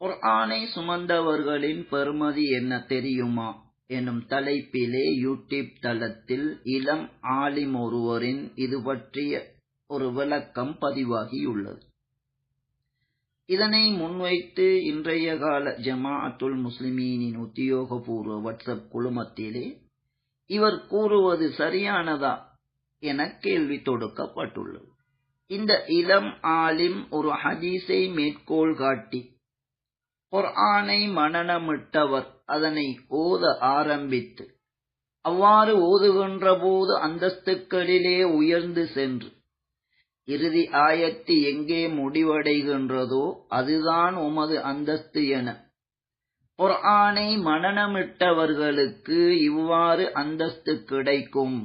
குர்ஆனை சுமந்தவர்களின் பெருமதி என்ன தெரியுமா? எனும் தலைப்பிலே யூடியூப் தளத்தில் இளம் ஆலிம் ஒருவரின் இது பற்றிய ஒரு விளக்கம் பதிவாகியுள்ளது. இதனை முன்வைத்து இன்றைய கால ஜமாஅத்துல் முஸ்லிமீனின் உத்தியோகபூர்வ வாட்ஸ்அப் குழுமத்திலே இவர் கூறுவது சரியானதா என கேள்வி தொடுக்கப்பட்டுள்ளது. இந்த இளம் ஆலிம் ஒரு ஹதீஸை மேற்கோள் காட்டி குர்ஆனை மனநமிட்டவர் அதனை ஓத ஆரம்பித்து அவ்வாறு ஓதுகின்ற போது அந்தஸ்துக்களிலே உயர்ந்து சென்று இறுதி ஆயத்து எங்கே முடிவடைகின்றதோ அதுதான் உமது அந்தஸ்து என. குர்ஆனை மனநமிட்டவர்களுக்கு இவ்வாறு அந்தஸ்து கிடைக்கும்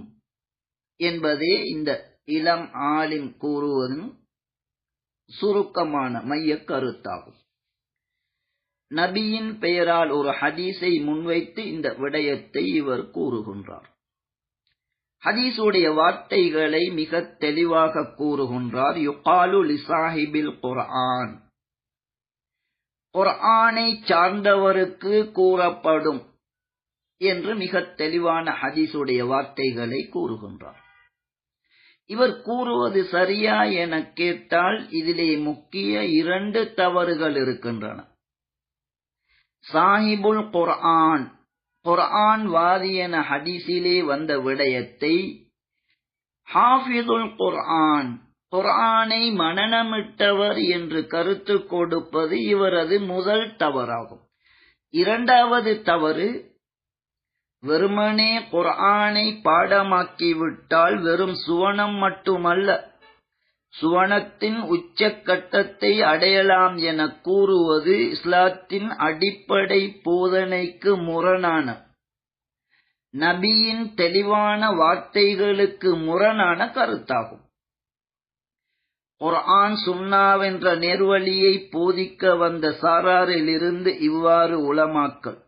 என்பதே இந்த இளம் ஆலிம் கூறுவதும் சுருக்கமான மைய கருத்தாகும். நபியின் பெயரால் ஒரு ஹதீஸை முன்வைத்து இந்த விடயத்தை இவர் கூறுகின்றார். ஹதீஸுடைய வார்த்தைகளை மிக தெளிவாக கூறுகின்றார். யுகாலு லிசாஹிபில் குர்ஆன். குர்ஆனை சார்ந்தவருக்கு கூறப்படும் என்று மிக தெளிவான ஹதீஸுடைய வார்த்தைகளை கூறுகின்றார். இவர் கூறுவது சரியா என கேட்டால் இதிலே முக்கிய இரண்டு தவறுகள் இருக்கின்றன. சாஹிபுல் குர்ஆன். குர்ஆன் வாதி என ஹதீஸிலே வந்த விடயத்தை ஹாஃபிதுல் குர்ஆன் குர்ஆனை மனநமிட்டவர் என்று கருத்து கொடுப்பது இவரது முதல் தவறாகும். இரண்டாவது தவறு வெறுமனே குர்ஆனை பாடமாக்கிவிட்டால் வெறும் சுவனம் மட்டுமல்ல சுவனத்தின் உச்சக்கட்டத்தை அடையலாம் என கூறுவது இஸ்லாத்தின் அடிப்படை போதனைக்கு முரணான நபியின் தெளிவான வார்த்தைகளுக்கு முரணான கருத்தாகும். குர்ஆன் சுன்னாவென்ற நேர்வழியை போதிக்க வந்த சாராரிலிருந்து இவ்வாறு உளமாக்கல்.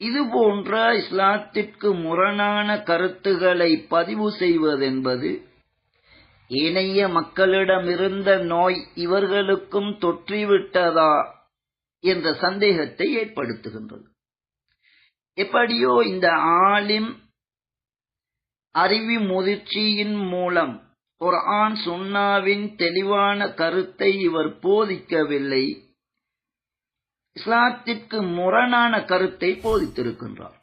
இது போன்ற இஸ்லாத்திற்கு முரணான கருத்துக்களை பதிவு செய்வதென்பது ஏனைய மக்களிடமிருந்த நோய் இவர்களுக்கும் தொற்றிவிட்டதா என்ற சந்தேகத்தை ஏற்படுத்துகின்றது. எப்படியோ இந்த ஆலிம் அறிவி முதிர்ச்சியின் மூலம் குர்ஆன் சுன்னாவின் தெளிவான கருத்தை இவர் போதிக்கவில்லை. இஸ்லாத்திற்கு முரணான கருத்தை போதித்திருக்கின்றார்.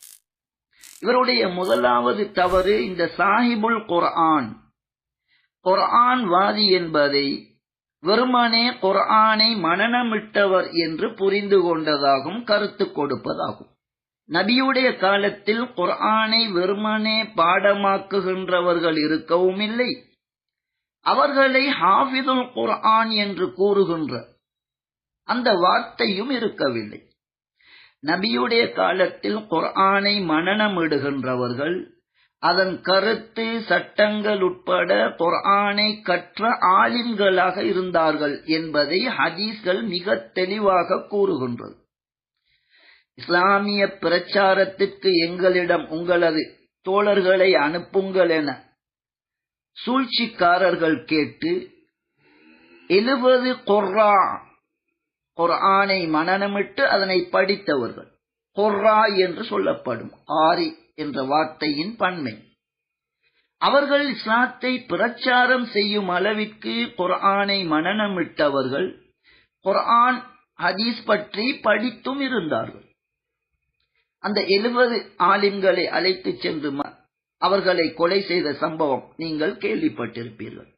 இவருடைய முதலாவது தவறு இந்த சாஹிபுல் குர்ஆன் குர்ஆன் வாதி என்பதை வெறுமனே குர்ஆனை மனநமிட்டவர் என்று புரிந்து கொண்டதாகவும் கருத்து கொடுப்பதாகும். நபியுடைய காலத்தில் குர்ஆனை வெறுமனே பாடமாக்குகின்றவர்கள் இருக்கவும் இல்லை. அவர்களை ஹாஃபிதுல் குர்ஆன் என்று கூறுகின்ற அந்த வார்த்தையும் இருக்கவில்லை. நபியுடைய காலத்தில் குர்ஆனை மனநமிடுகின்றவர்கள் அதன் கருத்து சட்டங்கள் உட்பட குர்ஆனை கற்ற ஆலிம்களாக இருந்தார்கள் என்பதை ஹதீஸ்கள் மிக தெளிவாக கூறுகின்றது. இஸ்லாமிய பிரச்சாரத்திற்கு எங்களிடம் உங்களது தோழர்களை அனுப்புங்கள் என சூழ்ச்சிக்காரர்கள் கேட்டு எழுபது கொர்ரா குர்ஆனை மனநமிட்டு அதனை படித்தவர்கள். கொர்ரா என்று சொல்லப்படும். ஆரி என்ற வார்த்தையின் பன்மை. அவர்கள் இஸ்லாத்தை பிரச்சாரம் செய்யும் அளவிற்கு குர்ஆனை மனநமிட்டவர்கள் குர்ஆன் ஹதீஸ் பற்றி படித்தும் இருந்தார்கள். அந்த எழுபது ஆலிம்களை அழைத்து சென்று அவர்களை கொலை செய்த சம்பவம் நீங்கள் கேள்விப்பட்டிருப்பீர்கள்.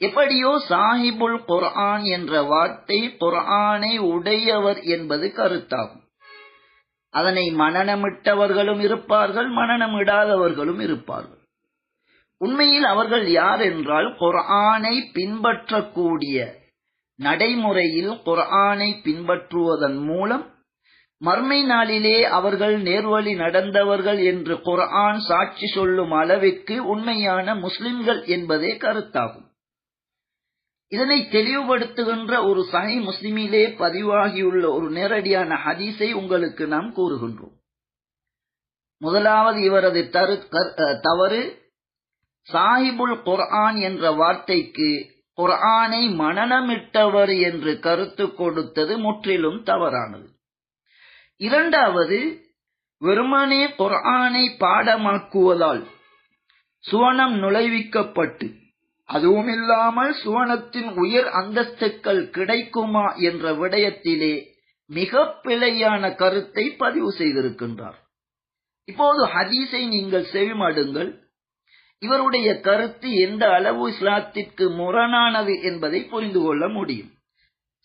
எப்படியோ சாஹிபுல் குர்ஆன் என்ற வார்த்தை குர்ஆனை உடையவர் என்பது கருத்தாகும். அதனை மனநமிட்டவர்களும் இருப்பார்கள் மனநமிடாதவர்களும் இருப்பார்கள். உண்மையில் அவர்கள் யார் என்றால் குர்ஆனை பின்பற்றக்கூடிய நடைமுறையில் குர்ஆனை பின்பற்றுவதன் மூலம் மர்மை நாளிலே அவர்கள் நேர்வழி நடந்தவர்கள் என்று குர்ஆன் சாட்சி சொல்லும் அளவிற்கு உண்மையான முஸ்லிம்கள் என்பதே கருத்தாகும். இதனை தெளிவுபடுத்துகின்ற ஒரு சஹி முஸ்லிமிலே பதிவாகியுள்ள ஒரு நேரடியான ஹதீஸை உங்களுக்கு நாம் கூறுகின்றோம். முதலாவது இவரது தரு தவறு சாஹிபுல் குர்ஆன் என்ற வார்த்தைக்கு குர்ஆனை மனநமிட்டவர் என்று கருத்து கொடுத்தது முற்றிலும் தவறானது. இரண்டாவது வெறுமனே குர்ஆனை பாடமாக்குவதால் சுவனம் நுழைவிக்கப்பட்டு அதுவும் இல்லாமல் சுவனத்தின் உயர் அந்தஸ்துக்கள் கிடைக்குமா என்ற விடயத்திலே மிக பிழையான கருத்தை பதிவு செய்திருக்கின்றார். இப்போது ஹதீஸை நீங்கள் செவிமடுங்கள். இவருடைய கருத்து எந்த அளவு இஸ்லாத்திற்கு முரணானது என்பதை புரிந்து கொள்ள முடியும்.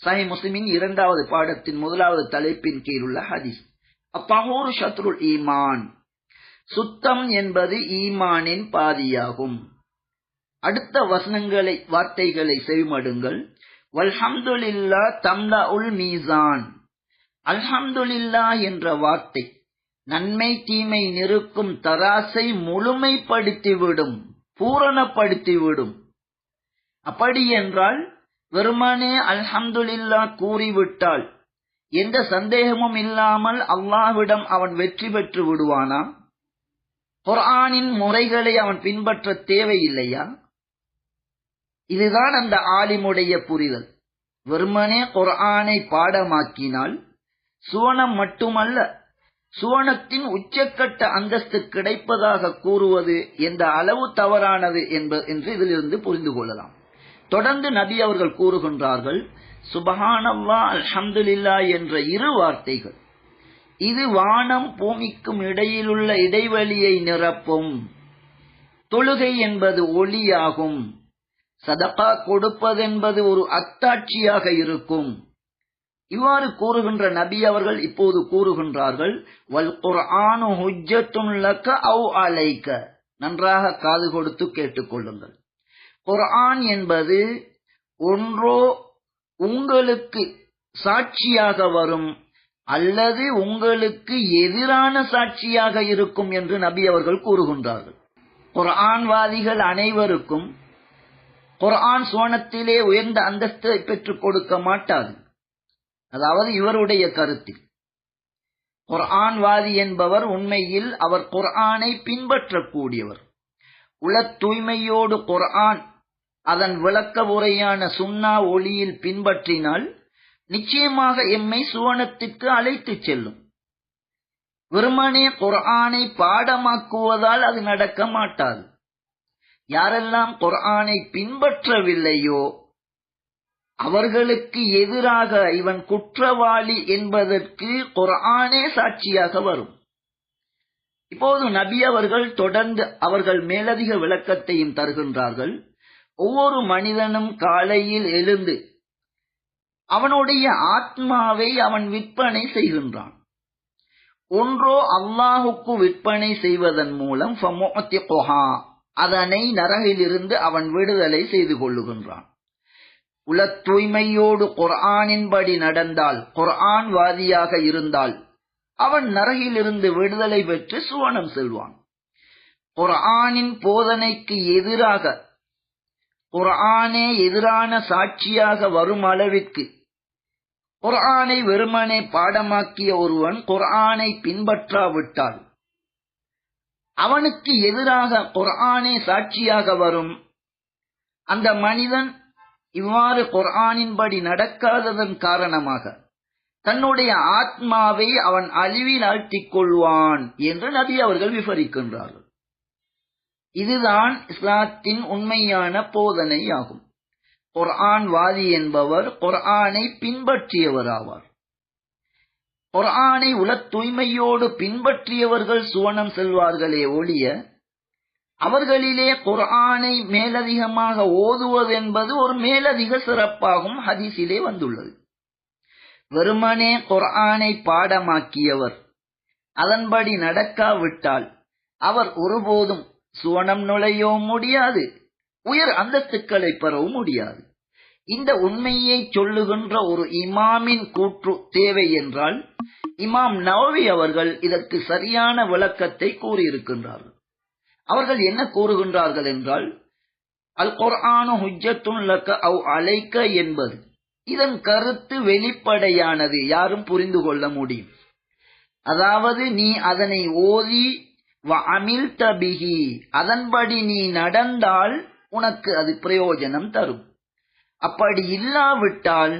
சஹி முஸ்லிமின் இரண்டாவது பாடத்தின் முதலாவது தலைப்பின் கீழ் உள்ள ஹதீஸ். அப்பகூர் ஷத்ருல் ஈமான். சுத்தம் என்பது ஈமானின் பாதியாகும். அடுத்த வசனங்களை வார்த்தைகளை செவிமடுங்கள். வல்ஹம்துல்லா தம்லா உல் மீசான். அல்ஹம்துல்லா என்ற வார்த்தை நன்மை தீமை நிறுக்கும் தராசை முழுமைப்படுத்திவிடும் பூரணப்படுத்திவிடும். அப்படி என்றால் வெறுமனே அல்ஹம்துல்லா கூறிவிட்டால் எந்த சந்தேகமும் இல்லாமல் அல்லாஹ்விடம் அவன் வெற்றி பெற்று விடுவானா குர்ஆனின் முறைகளை அவன் பின்பற்ற தேவையில்லையா? இதுதான் அந்த ஆலிமுடைய புரிதல். வெறுமனே குர்ஆனை பாடமாக்கினால் சுவனம் மட்டுமல்ல சுவனத்தின் உச்சக்கட்ட அந்தஸ்து கிடைப்பதாக கூறுவது எந்த அளவு தவறானது என்று இதிலிருந்து புரிந்து கொள்ளலாம். தொடர்ந்து நபி அவர்கள் கூறுகின்றார்கள் சுபஹானல்லா அல்ஹம்துலில்லா என்ற இரு வார்த்தைகள். இது வானம் பூமிக்கும் இடையிலுள்ள இடைவெளியை நிரப்பும். தொழுகை என்பது ஒளியாகும். சதகா கொடுப்பதென்பது ஒரு அத்தாட்சியாக இருக்கும். இவ்வாறு கூறுகின்ற நபி அவர்கள் இப்போது கூறுகின்றார்கள் வல் குர்ஆனு ஹுஜ்ஜத்துன் லக்க அவ் அலைக்க நன்றாக காது கொடுத்து கேட்டுக்கொள்ளுங்கள் குர்ஆன் என்பது ஒன்றோ உங்களுக்கு சாட்சியாக வரும் அல்லது உங்களுக்கு எதிரான சாட்சியாக இருக்கும் என்று நபி அவர்கள் கூறுகின்றார்கள். குர்ஆன்வாதிகள் அனைவருக்கும் குர்ஆன் சுவனத்திலே உயர்ந்த அந்தஸ்தை பெற்றுக் கொடுக்க மாட்டாது. அதாவது இவருடைய கருத்தில். குர்ஆன்வாதி என்பவர் உண்மையில் அவர் குர்ஆனை பின்பற்றக்கூடியவர். உள தூய்மையோடு குர்ஆன் அதன் விளக்க உரையான சுன்னா ஒளியில் பின்பற்றினால் நிச்சயமாக எம்மை சுவனத்திற்கு அழைத்துச் செல்லும். வெறுமனே குர்ஆனை பாடமாக்குவதால் அது நடக்க மாட்டாது. யாரெல்லாம் குர்ஆனை பின்பற்றவில்லையோ அவர்களுக்கு எதிராக இவன் குற்றவாளி என்பதற்கு குர்ஆனே சாட்சியாக வரும். இப்போது நபி அவர்கள் தொடர்ந்து அவர்கள் மேலதிக விளக்கத்தையும் தருகின்றார்கள். ஒவ்வொரு மனிதனும் காலையில் எழுந்து அவனுடைய ஆத்மாவை அவன் விற்பனை செய்கின்றான். ஒன்றோ அல்லாஹுக்கு விற்பனை செய்வதன் மூலம் அதனை நரகிலிருந்து அவன் விடுதலை செய்து கொள்ளுகின்றான். உல தூய்மையோடு குர்ஆனின்படி நடந்தால் குர்ஆன் வாதியாக இருந்தால் அவன் நரகிலிருந்து விடுதலை பெற்று சுவனம் செல்வான். குர்ஆனின் போதனைக்கு எதிராக குர்ஆனே எதிரான சாட்சியாக வரும் அளவிற்கு குர்ஆனை வெறுமனே பாடமாக்கிய ஒருவன் குர்ஆனை பின்பற்றாவிட்டால் அவனுக்கு எதிராக குர்ஆனே சாட்சியாக வரும். அந்த மனிதன் இவ்வாறு குர்ஆனின்படி நடக்காததன் காரணமாக தன்னுடைய ஆத்மாவை அவன் அழிவில் ஆழ்த்திக் கொள்வான் என்று நபி அவர்கள் விவரிக்கின்றார்கள் இதுதான் இஸ்லாத்தின் உண்மையான போதனை ஆகும் குர்ஆன் வாதி என்பவர் குர்ஆனை பின்பற்றியவராவார். குரானை உலத் தூய்மையோடு பின்பற்றியவர்கள் சுவனம் செல்வார்களே ஒழிய அவர்களிலே குர்ஆனை மேலதிகமாக ஓதுவது என்பது ஒரு மேலதிக சிறப்பாகும் ஹதீஸிலே வந்துள்ளது. வெறுமனே குரானை பாடமாக்கியவர் அதன்படி நடக்காவிட்டால் அவர் ஒருபோதும் சுவனம் நுழையவும் முடியாது உயர் அந்தஸ்துக்களை பெறவும் முடியாது. இந்த உண்மையை சொல்லுகின்ற ஒரு இமாமின் கூற்று தேவை என்றால் இமாம் நவவி அவர்கள் இதற்கு சரியான விளக்கத்தை கூறியிருக்கின்றார்கள். அவர்கள் என்ன கூறுகின்றார்கள் என்றால் அல் குர்ஆனு ஹுஜ்ஜத்துன் லக்க அவ் அலைக்க என்பது இதன் கருத்து வெளிப்படையானது யாரும் புரிந்து கொள்ள முடியும். அதாவது நீ அதனை ஓதி அமில் தபிகி அதன்படி நீ நடந்தால் உனக்கு அது பிரயோஜனம் தரும். அப்படி இல்லாவிட்டால்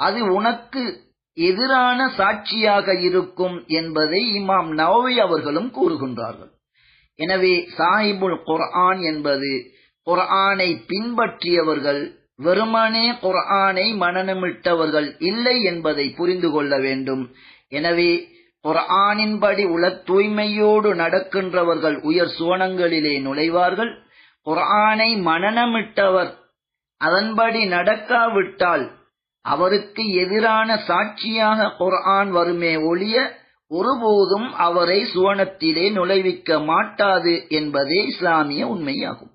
அது உனக்கு எதிரான சாட்சியாக இருக்கும் என்பதை இமாம் நவவி அவர்களும் கூறுகின்றார்கள். எனவே சாஹிபுல் குர்ஆன் என்பது குர்ஆனை பின்பற்றியவர்கள் வெறுமனே குர்ஆனை மனநமிட்டவர்கள் இல்லை என்பதை புரிந்து கொள்ள வேண்டும். எனவே குர்ஆனின்படி உள தூய்மையோடு நடக்கின்றவர்கள் உயர் சுவனங்களிலே நுழைவார்கள். குர்ஆனை மனநமிட்டவர் அதன்படி நடக்காவிட்டால் அவருக்கு எதிரான சாட்சியாக குர்ஆன் வருமே ஒழிய ஒருபோதும் அவரை சுவனத்திலே நுழைவிக்க மாட்டாது என்பதே இஸ்லாமிய உண்மையாகும்.